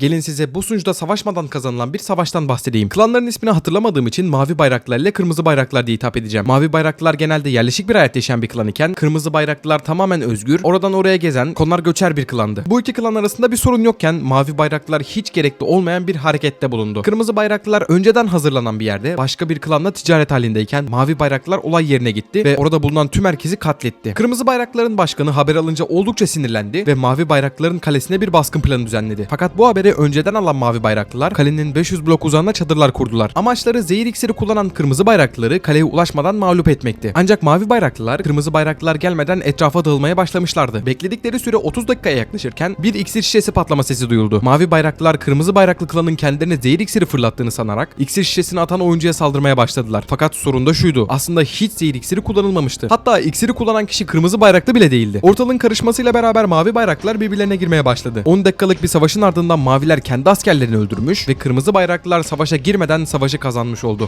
Gelin size bu sunucuda savaşmadan kazanılan bir savaştan bahsedeyim. Klanların ismini hatırlamadığım için mavi bayraklar ile kırmızı bayraklar diye hitap edeceğim. Mavi bayraklılar genelde yerleşik bir hayat yaşayan bir klan iken kırmızı bayraklılar tamamen özgür, oradan oraya gezen, konar göçer bir klandı. Bu iki klan arasında bir sorun yokken mavi bayraklılar hiç gerekli olmayan bir harekette bulundu. Kırmızı bayraklılar önceden hazırlanan bir yerde başka bir klanla ticaret halindeyken mavi bayraklılar olay yerine gitti ve orada bulunan tüm herkesi katletti. Kırmızı bayraklıların başkanı haber alınca oldukça sinirlendi ve mavi bayraklıların kalesine bir baskın planı düzenledi. Fakat bu haberi önceden alan mavi bayraklılar kalenin 500 blok uzağına çadırlar kurdular. Amaçları zehir iksiri kullanan kırmızı bayraklıları kaleye ulaşmadan mağlup etmekti. Ancak mavi bayraklılar kırmızı bayraklılar gelmeden etrafa dağılmaya başlamışlardı. Bekledikleri süre 30 dakikaya yaklaşırken bir iksir şişesi patlama sesi duyuldu. Mavi bayraklılar kırmızı bayraklı klanın kendilerine zehir iksiri fırlattığını sanarak iksir şişesini atan oyuncuya saldırmaya başladılar. Fakat sorun da şuydu. Aslında hiç zehir iksiri kullanılmamıştı. Hatta iksiri kullanan kişi kırmızı bayraklı bile değildi. Ortalığın karışmasıyla beraber mavi bayraklılar birbirlerine girmeye başladı. 10 dakikalık bir savaşın ardından maviler kendi askerlerini öldürmüş ve kırmızı bayraklılar savaşa girmeden savaşı kazanmış oldu.